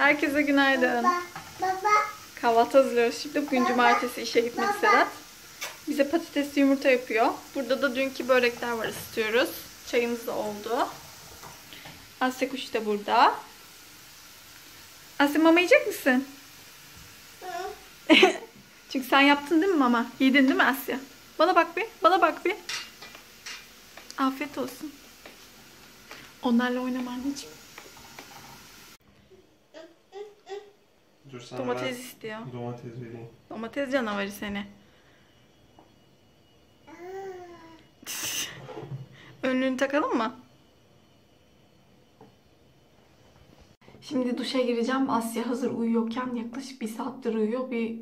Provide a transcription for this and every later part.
Herkese günaydın. Baba, baba. Kahvaltı hazırlıyoruz şimdi. Bugün cumartesi işe gitmedi Sedat. Bize patatesli yumurta yapıyor. Burada da dünkü börekler var ısıtıyoruz. Çayımız da oldu. Asya kuş da burada. Asya mama yiyecek misin? Çünkü sen yaptın değil mi mama? Yedin değil mi Asya? Bana bak bir. Bana bak bir. Afiyet olsun. Onlarla oynama anneciğim. Dur sana Domates ben istiyor. domates vereyim. Domates canavarı seni. Önlüğünü takalım mı? Şimdi duşa gireceğim. Asya hazır uyuyorken yaklaşık bir saattir uyuyor. Bir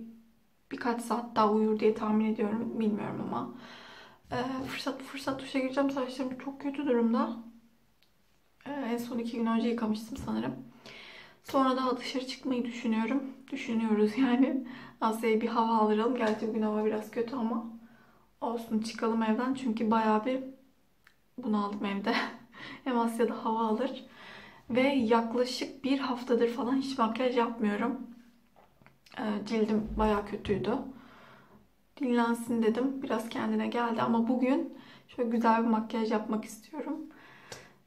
birkaç saat daha uyur diye tahmin ediyorum. Bilmiyorum ama. Ee, fırsat fırsat duşa gireceğim. Saçlarım çok kötü durumda. Ee, en son iki gün önce yıkamıştım sanırım. Sonra daha dışarı çıkmayı düşünüyorum. Düşünüyoruz yani. Asya'ya bir hava aldıralım. Gerçi bugün hava biraz kötü ama olsun çıkalım evden. Çünkü bayağı bir bunaldım evde. Hem Asya'da hava alır. Ve yaklaşık bir haftadır falan hiç makyaj yapmıyorum. Ee, cildim bayağı kötüydü. Dinlensin dedim. Biraz kendine geldi ama bugün şöyle güzel bir makyaj yapmak istiyorum.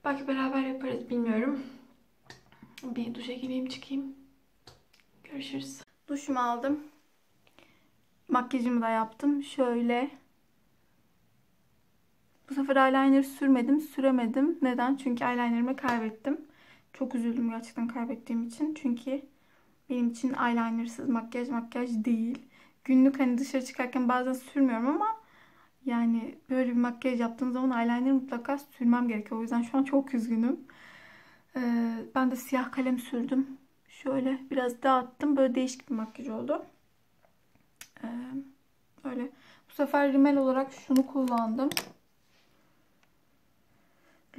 Belki beraber yaparız bilmiyorum. Bir duşa gireyim çıkayım. Görüşürüz. Duşumu aldım. Makyajımı da yaptım. Şöyle. Bu sefer eyeliner sürmedim. Süremedim. Neden? Çünkü eyelinerımı kaybettim. Çok üzüldüm gerçekten kaybettiğim için. Çünkü benim için eyelinersız makyaj makyaj değil. Günlük hani dışarı çıkarken bazen sürmüyorum ama yani böyle bir makyaj yaptığım zaman eyeliner mutlaka sürmem gerekiyor. O yüzden şu an çok üzgünüm. Ee, ben de siyah kalem sürdüm. Şöyle biraz dağıttım. Böyle değişik bir makyaj oldu. Ee, öyle. Bu sefer rimel olarak şunu kullandım.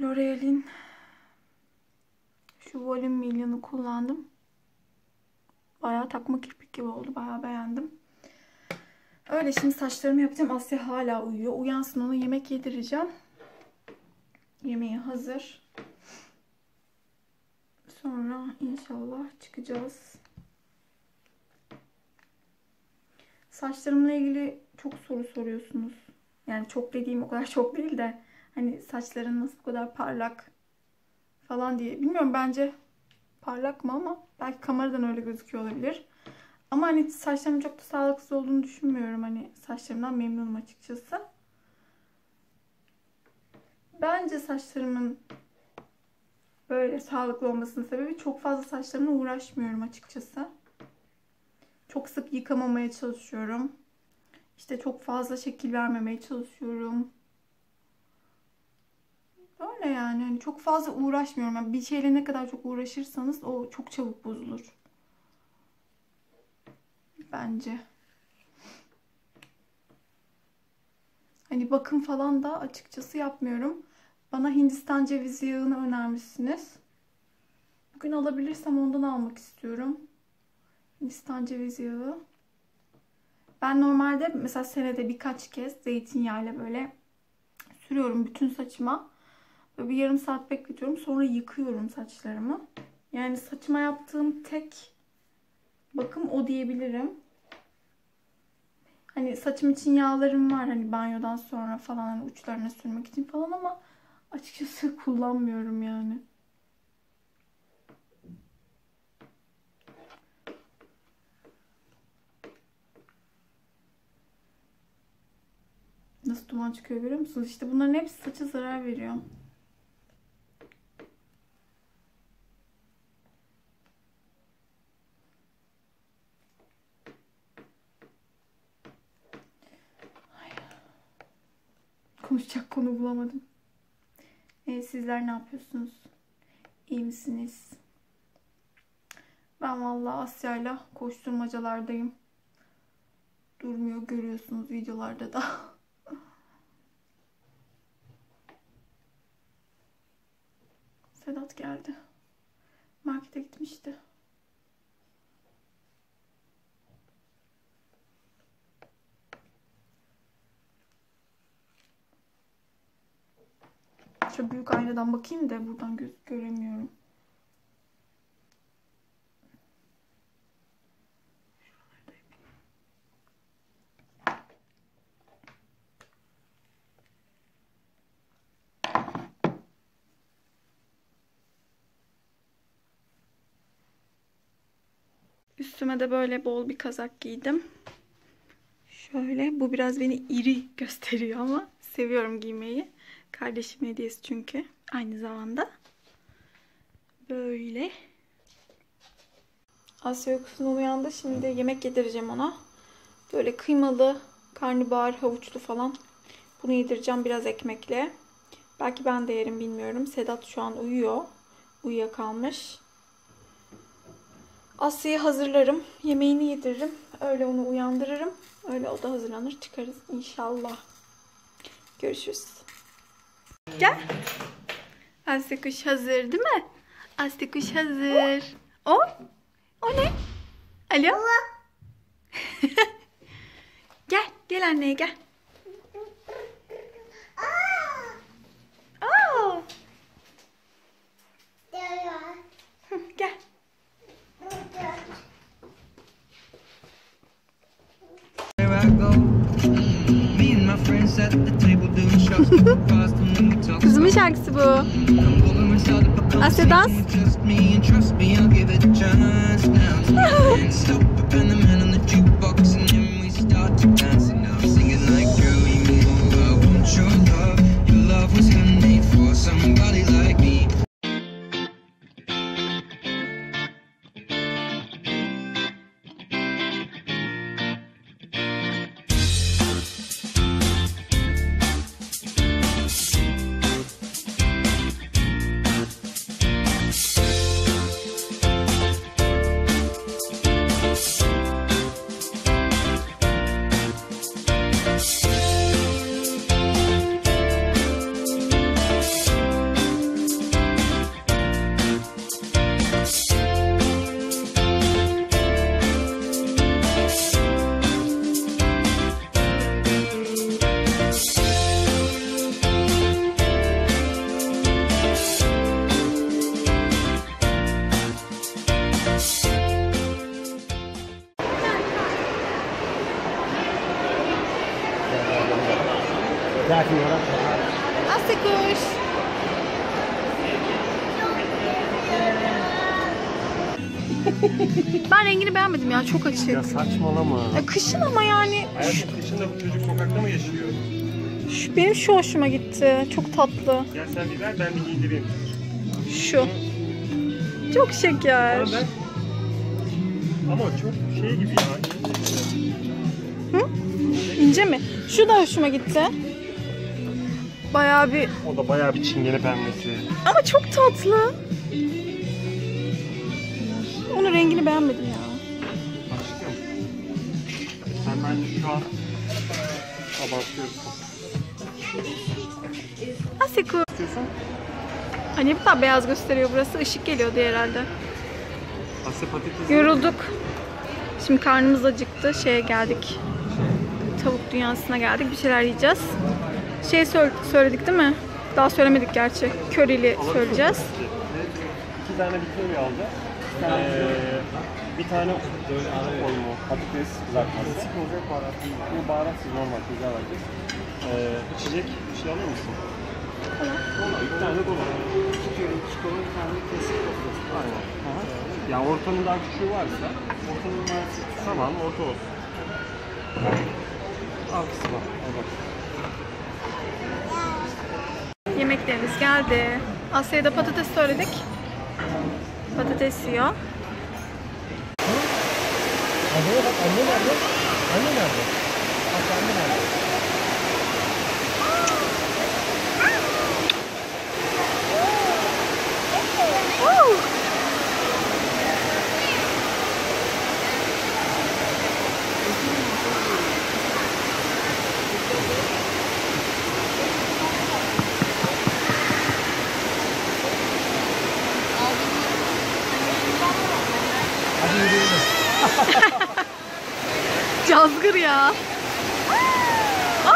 L'Oreal'in şu Volume Million'u kullandım. Bayağı takma kirpik gibi oldu. Bayağı beğendim. Öyle şimdi saçlarımı yapacağım. Asya hala uyuyor. Uyansın ona yemek yedireceğim. Yemeği hazır. Sonra inşallah çıkacağız. Saçlarımla ilgili çok soru soruyorsunuz. Yani çok dediğim o kadar çok değil de hani saçların nasıl bu kadar parlak falan diye. Bilmiyorum bence parlak mı ama belki kameradan öyle gözüküyor olabilir. Ama hani saçlarımın çok da sağlıksız olduğunu düşünmüyorum. Hani saçlarımdan memnunum açıkçası. Bence saçlarımın böyle sağlıklı olmasının sebebi çok fazla saçlarımla uğraşmıyorum açıkçası. Çok sık yıkamamaya çalışıyorum. İşte çok fazla şekil vermemeye çalışıyorum. Böyle yani. Hani çok fazla uğraşmıyorum. Yani bir şeyle ne kadar çok uğraşırsanız o çok çabuk bozulur. Bence. Hani bakım falan da açıkçası yapmıyorum. Bana Hindistan cevizi yağını önermişsiniz. Bugün alabilirsem ondan almak istiyorum. Hindistan cevizi yağı. Ben normalde mesela senede birkaç kez zeytinyağıyla böyle sürüyorum bütün saçıma. Böyle bir yarım saat bekletiyorum. Sonra yıkıyorum saçlarımı. Yani saçıma yaptığım tek bakım o diyebilirim. Hani saçım için yağlarım var hani banyodan sonra falan hani uçlarına sürmek için falan ama açıkçası kullanmıyorum yani. Nasıl duman çıkıyor görüyor musunuz? İşte bunların hepsi saça zarar veriyor. Konuşacak konu bulamadım. E, sizler ne yapıyorsunuz? İyi misiniz? Ben vallahi Asya'yla koşturmacalardayım. Durmuyor görüyorsunuz videolarda da. Sedat geldi. Markete gitmişti. Şöyle büyük aynadan bakayım da buradan göz göremiyorum. Üstüme de böyle bol bir kazak giydim. Şöyle bu biraz beni iri gösteriyor ama seviyorum giymeyi. Kardeşim hediyesi çünkü aynı zamanda. Böyle. Asya uykusundan uyandı. Şimdi yemek yedireceğim ona. Böyle kıymalı, karnabahar, havuçlu falan. Bunu yedireceğim biraz ekmekle. Belki ben de yerim bilmiyorum. Sedat şu an uyuyor. Uyuyakalmış. Asya'yı hazırlarım. Yemeğini yediririm. Öyle onu uyandırırım. Öyle o da hazırlanır. Çıkarız inşallah. Görüşürüz. Gel. Asya kuş hazır değil mi? Asya kuş hazır. O? O ne? Alo? gel. Gel anneye gel. Aa. Gel. Where I go, Kızımın şarkısı bu. Asya dans. Asya kuş. ben rengini beğenmedim ya çok açık. Ya saçmalama. Ya kışın ama yani Hayatım kışında bu çocuk sokakta mı yaşıyor? şu, benim şu hoşuma gitti. Çok tatlı. Gel sen bir ver ben bir giydireyim. Şu. Çok şeker. Ama ben... Ama çok şey gibi ya. İnce mi? Şu da hoşuma gitti. Bayağı bir O da bayağı bir çingene pembesi. ama çok tatlı. Onun rengini beğenmedim ya. Aşkım. Sen bence şu an abartıyorsun. Asya kuş. İstiyorsan Hani bu kadar beyaz gösteriyor burası. Işık geliyordu herhalde. Asya patates. Yorulduk. Şimdi karnımız acıktı. Şeye geldik. Tavuk dünyasına geldik. Bir şeyler yiyeceğiz. Şey sö- söyledik değil mi? Daha söylemedik gerçi. Körili söyleyeceğiz. İki tane Victoria alacağız. Ee, bir tane koyma, patates kızartması. Klasik olacak baharatlı. Bu baharatsız normal güzel alacağız. Ee, içecek bir şey alır mısın? Kola. Bir tane kola. İki kere çikolata, bir tane klasik Aynen. Aha. Ya ortanın daha küçüğü varsa, ortanın varsa tamam orta olsun. Al kısma, al bak. Yemeklerimiz geldi. Asya'ya da patates söyledik. Patates yiyor. Anneye bak, anne nerede? Anne nerede? Anne nerede? Cazgır ya. Aa!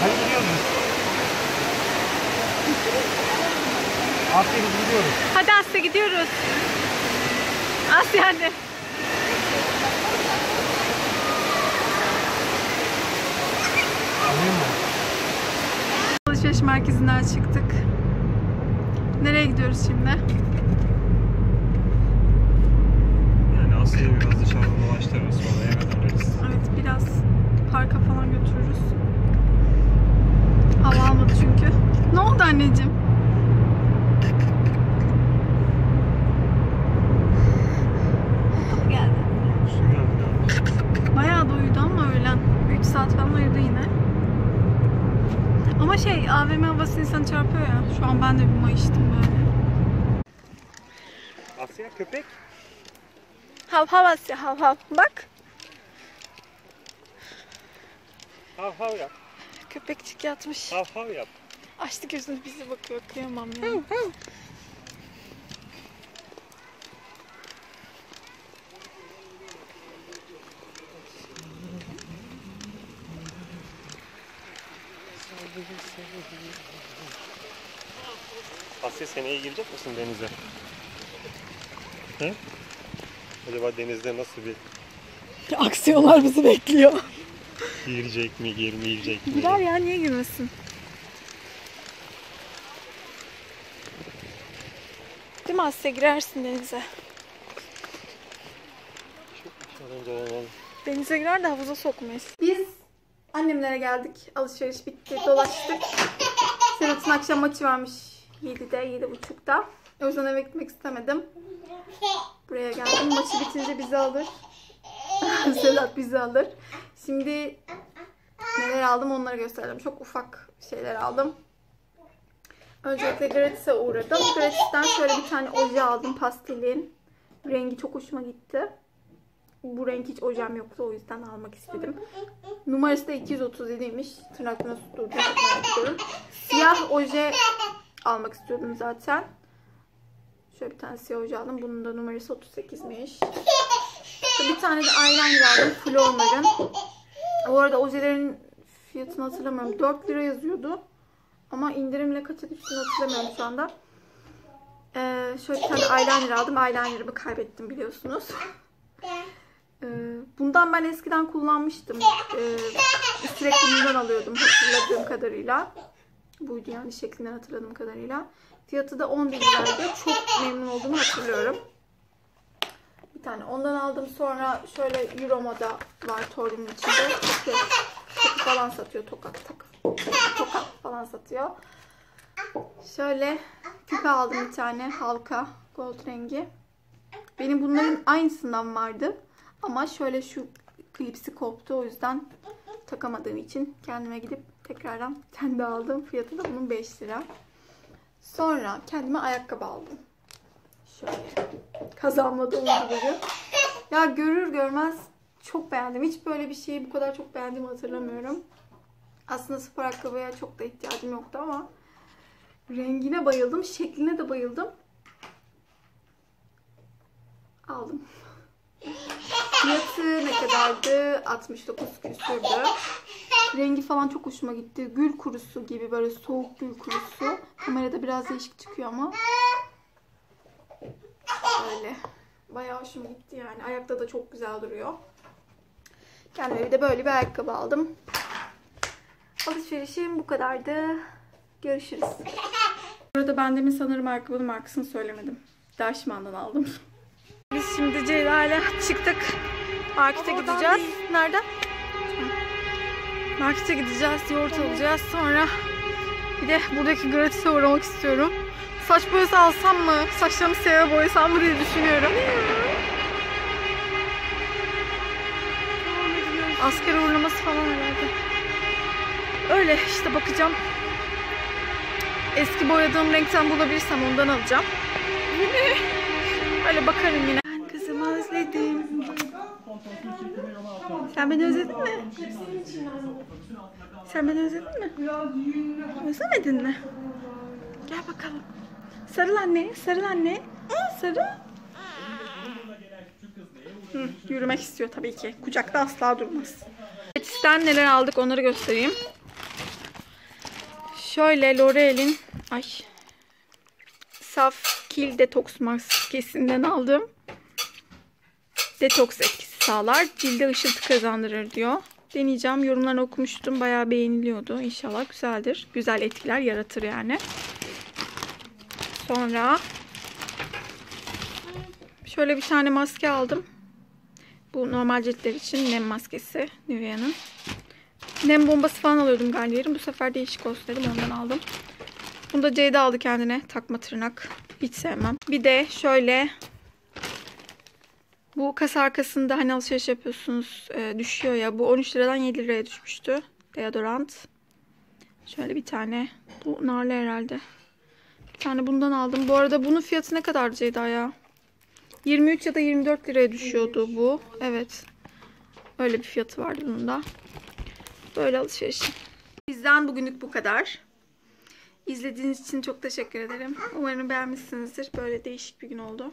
Hadi gidiyoruz. Asya biz gidiyoruz. Hadi Asya gidiyoruz. Asya hadi. Alayım mı? Alışveriş merkezinden çıktık. Nereye gidiyoruz şimdi? Yani Asya'yı biraz dışarıda dolaştırırız sonra döneriz. Evet biraz parka falan götürürüz. Hava almadı çünkü. Ne oldu anneciğim? Geldi. Bayağı da uyudu ama öğlen. 3 saat falan uyudu yine. Ama şey AVM havası insanı çarpıyor ya. Şu an ben de bir mayıştım böyle. Asya köpek. Hav hav Asya hav hav. Bak. Hav hav yap. Köpekçik yatmış. Hav hav yap. Açtı gözünü bize bakıyor. Kıyamam ya. Asya seneye girecek misin denize? He? Acaba denizde nasıl bir Aksiyonlar bizi bekliyor. girecek mi, girmeyecek mi? Girer ya niye girmesin? Değil mi Asya girersin denize. Denize girer de havuza sokmayız. Annemlere geldik. Alışveriş bitti. Dolaştık. Sedat'ın akşam maçı varmış 7'de, 7.30'da. O yüzden eve gitmek istemedim. Buraya geldim. Maçı bitince bizi alır. Sedat bizi alır. Şimdi neler aldım onları göstereceğim. Çok ufak şeyler aldım. Öncelikle Gratis'e uğradım. Gratis'ten şöyle bir tane oje aldım pastelin. Rengi çok hoşuma gitti. Bu renk hiç ojem yoktu o yüzden almak istedim. Numarası da 237'ymiş. Tırnaklarına merak ediyorum. Siyah oje almak istiyordum zaten. Şöyle bir tane siyah oje aldım. Bunun da numarası 38'miş. Şöyle bir tane de eyeliner aldım. Flormar'ın. Bu arada ojelerin fiyatını hatırlamıyorum. 4 lira yazıyordu. Ama indirimle kaça düştüğünü hatırlamıyorum şu anda. Ee, şöyle bir tane eyeliner aldım. Eyeliner'ımı kaybettim biliyorsunuz. Ee, bundan ben eskiden kullanmıştım. Ee, sürekli bundan alıyordum hatırladığım kadarıyla. Buydu yani şeklinden hatırladığım kadarıyla. Fiyatı da 11 liraydı. Çok memnun olduğumu hatırlıyorum. Bir tane ondan aldım. Sonra şöyle Euroma'da var Tori'nin içinde. Takı falan satıyor. Tokat takı. Tokat falan satıyor. Şöyle küpe aldım bir tane halka gold rengi. Benim bunların aynısından vardı. Ama şöyle şu klipsi koptu. O yüzden takamadığım için kendime gidip tekrardan daha aldım. Fiyatı da bunun 5 lira. Sonra kendime ayakkabı aldım. Şöyle. Kazanma da oldu bugün. Ya görür görmez çok beğendim. Hiç böyle bir şeyi bu kadar çok beğendiğimi hatırlamıyorum. Aslında spor ayakkabıya çok da ihtiyacım yoktu ama rengine bayıldım. Şekline de bayıldım. Aldım. Fiyatı ne kadardı? 69 küsürdü. Rengi falan çok hoşuma gitti. Gül kurusu gibi böyle soğuk gül kurusu. Kamerada biraz değişik çıkıyor ama. Böyle. Bayağı hoşuma gitti yani. Ayakta da çok güzel duruyor. Kendime bir de böyle bir ayakkabı aldım. Alışverişim bu kadardı. Görüşürüz. Burada ben demin sanırım ayakkabının markasını söylemedim. Dashman'dan aldım. Biz şimdi Ceyda ile çıktık. Markete gideceğiz. Nereden? Markete gideceğiz, yoğurt alacağız. Sonra bir de buradaki gratis'e uğramak istiyorum. Saç boyası alsam mı? Saçlarımı siyah boyasam mı diye düşünüyorum. Asker uğurlaması falan herhalde. Öyle işte bakacağım. Eski boyadığım renkten bulabilirsem ondan alacağım. Öyle bakarım yine. Sen beni özledin mi? Sen beni özledin mi? Özlemedin mi? Gel bakalım. Sarıl anne, sarıl anne. Sarıl. Hı, yürümek istiyor tabii ki. Kucakta asla durmaz. Etis'ten neler aldık onları göstereyim. Şöyle L'Oreal'in ay saf kil detoks maskesinden aldım. Detoks etkisi sağlar. Cilde ışıltı kazandırır diyor. Deneyeceğim. Yorumlarını okumuştum. Bayağı beğeniliyordu. İnşallah güzeldir. Güzel etkiler yaratır yani. Sonra şöyle bir tane maske aldım. Bu normal ciltler için nem maskesi Nivea'nın. Nem bombası falan alıyordum galiba. Bu sefer değişik olsun dedim ondan aldım. Bunu da Ceyda aldı kendine. Takma tırnak. Hiç sevmem. Bir de şöyle bu kasa arkasında hani alışveriş yapıyorsunuz e, düşüyor ya. Bu 13 liradan 7 liraya düşmüştü. Deodorant. Şöyle bir tane. Bu narlı herhalde. Bir tane bundan aldım. Bu arada bunun fiyatı ne kadar Ceyda ya? 23 ya da 24 liraya düşüyordu bu. Evet. Öyle bir fiyatı vardı bunun da. Böyle alışveriş. Bizden bugünlük bu kadar. İzlediğiniz için çok teşekkür ederim. Umarım beğenmişsinizdir. Böyle değişik bir gün oldu.